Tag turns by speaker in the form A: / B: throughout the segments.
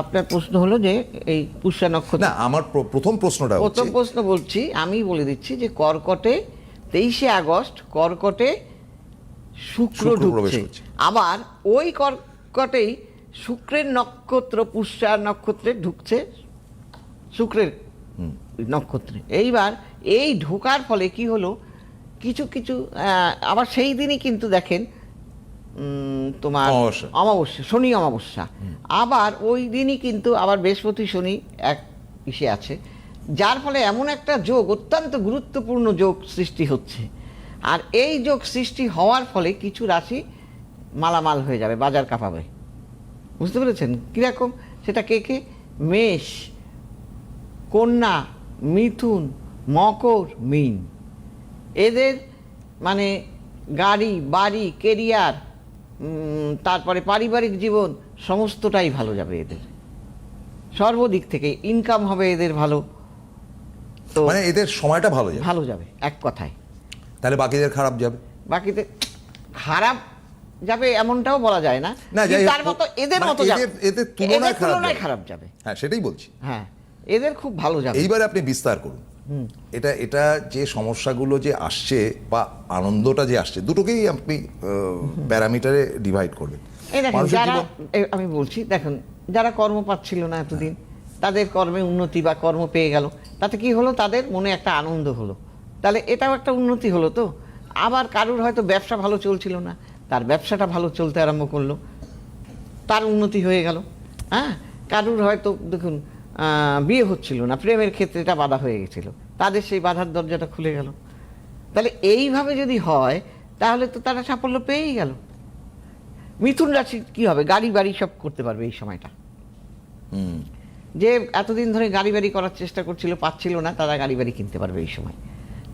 A: আপনার প্রশ্ন হলো যে এই পুষ্যা নক্ষত্র
B: না আমার প্রথম প্রশ্নটা
A: প্রথম প্রশ্ন বলছি আমি বলে দিচ্ছি যে কর্কটে তেইশে আগস্ট কর্কটে শুক্র ঢুকছে। আবার ওই কর্কটেই শুক্রের নক্ষত্র পুষ্যা নক্ষত্রে ঢুকছে শুক্রের নক্ষত্রে। এইবার এই ঢোকার ফলে কি হলো? কিছু কিছু আবার সেই দিনই কিন্তু দেখেন তোমার
B: অমাবস্যা।
A: শনি অমাবস্যা। আবার ওই দিনই কিন্তু আবার বৃহস্পতি শনি এক ইসে আছে। যার ফলে এমন একটা যোগ অত্যন্ত গুরুত্বপূর্ণ যোগ সৃষ্টি হচ্ছে। আর এই যোগ সৃষ্টি হওয়ার ফলে কিছু রাশি মালামাল হয়ে যাবে বাজার কাঁপাবে। বুঝতে পেরেছেন? কীরকম? সেটা কে কে? মেষ কন্যা মিথুন মকর মিন। এদের মানে গাড়ি বাড়ি কেরিয়ার তারপরে পারিবারিক জীবন সমস্তটাই ভালো যাবে এদের। সর্বদিক থেকে ইনকাম হবে এদের ভালো। তো
B: মানে এদের সময়টা ভালো যাবে।
A: ভালো যাবে এক কথায়।
B: তাহলে বাকিদের খারাপ যাবে?
A: বাকিদের খারাপ যাবে এমনটাও বলা যায় না তার মতো এদের
B: মানে
A: মতো
B: এদের- এদের তুলনায়। খারাপ যাবে। হ্যাঁ সেটাই বলছি।
A: হ্যাঁ এদের খুব ভালো যাবে।
B: এইবারে আপনি বিস্তার করুন। এটা এটা যে সমস্যাগুলো যে আসছে বা আনন্দটা যে আসছে দুটোকেই আপনি প্যারামিটারে ডিভাইড করবেন
A: যারা আমি বলছি দেখুন যারা কর্ম পাচ্ছিল না এতদিন তাদের কর্মে উন্নতি বা কর্ম পেয়ে গেল তাতে কি হলো? তাদের মনে একটা আনন্দ হলো। তাহলে এটাও একটা উন্নতি হলো তো? আবার কারুর হয়তো ব্যবসা ভালো চলছিল না তার ব্যবসাটা ভালো চলতে আরম্ভ করল তার উন্নতি হয়ে গেল হ্যাঁ? কারুর হয়তো দেখুন বিয়ে হচ্ছিল না প্রেমের ক্ষেত্রে এটা বাধা হয়ে গেছিল। তাদের সেই বাধার দরজাটা খুলে গেল। তাহলে এইভাবে যদি হয় তাহলে তো তারা সাফল্য পেয়েই গেল। মিথুন রাশি কি হবে? গাড়ি বাড়ি সব করতে পারবে এই সময়টা।
B: হুম।
A: যে এতদিন ধরে গাড়ি বাড়ি করার চেষ্টা করছিল পাচ্ছিল না তারা গাড়ি বাড়ি কিনতে পারবে এই সময়।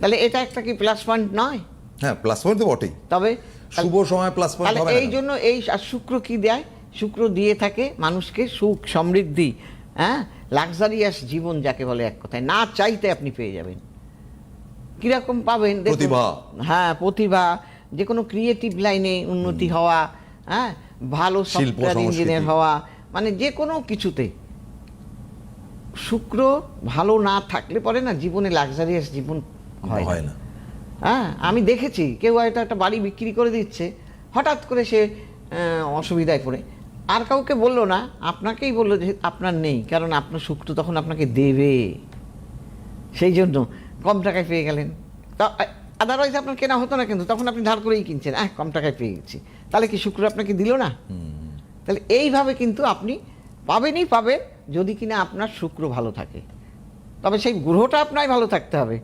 A: তাহলে এটা একটা কি প্লাস পয়েন্ট নয়?
B: হ্যাঁ প্লাস পয়েন্ট তো বটেই।
A: তবে
B: শুভ সময় প্লাস পয়েন্ট হবে
A: এই জন্য এই শুক্র কি দেয়? শুক্র দিয়ে থাকে মানুষকে সুখ সমৃদ্ধি হ্যাঁ? লাক্সারিয়াস জীবন যাকে বলে এক কথায় না চাইতে আপনি পেয়ে যাবেন। কীরকম পাবেন।
B: প্রতিভা।
A: হ্যাঁ প্রতিভা যে কোনো ক্রিয়েটিভ লাইনে উন্নতি হওয়া হ্যাঁ ভালো সফটওয়্যার ইঞ্জিনিয়ার হওয়া মানে যে কোনো কিছুতে। শুক্র ভালো না থাকলে পরে না জীবনে লাক্সারিয়াস জীবন হয় না।
B: হয় না।
A: হ্যাঁ আমি দেখেছি কেউ হয়তো একটা বাড়ি বিক্রি করে দিচ্ছে হঠাৎ করে সে অসুবিধায় পড়ে। আর কাউকে বলল না আপনাকেই বলল যে আপনার নেই কারণ আপনার শুক্র তখন আপনাকে দেবে। সেই জন্য কম টাকায় পেয়ে গেলেন। তা আদারওয়াইজ আপনার কেনা হতো না কিন্তু তখন আপনি ধার করেই কিনছেন। হ্যাঁ কম টাকায় পেয়ে গেছি। তাহলে কি শুক্র আপনাকে দিল না? তাহলে এইভাবে কিন্তু আপনি পাবেনই পাবেন যদি কিনা আপনার শুক্র ভালো থাকে। তবে সেই গ্রহটা আপনার ভালো থাকতে হবে।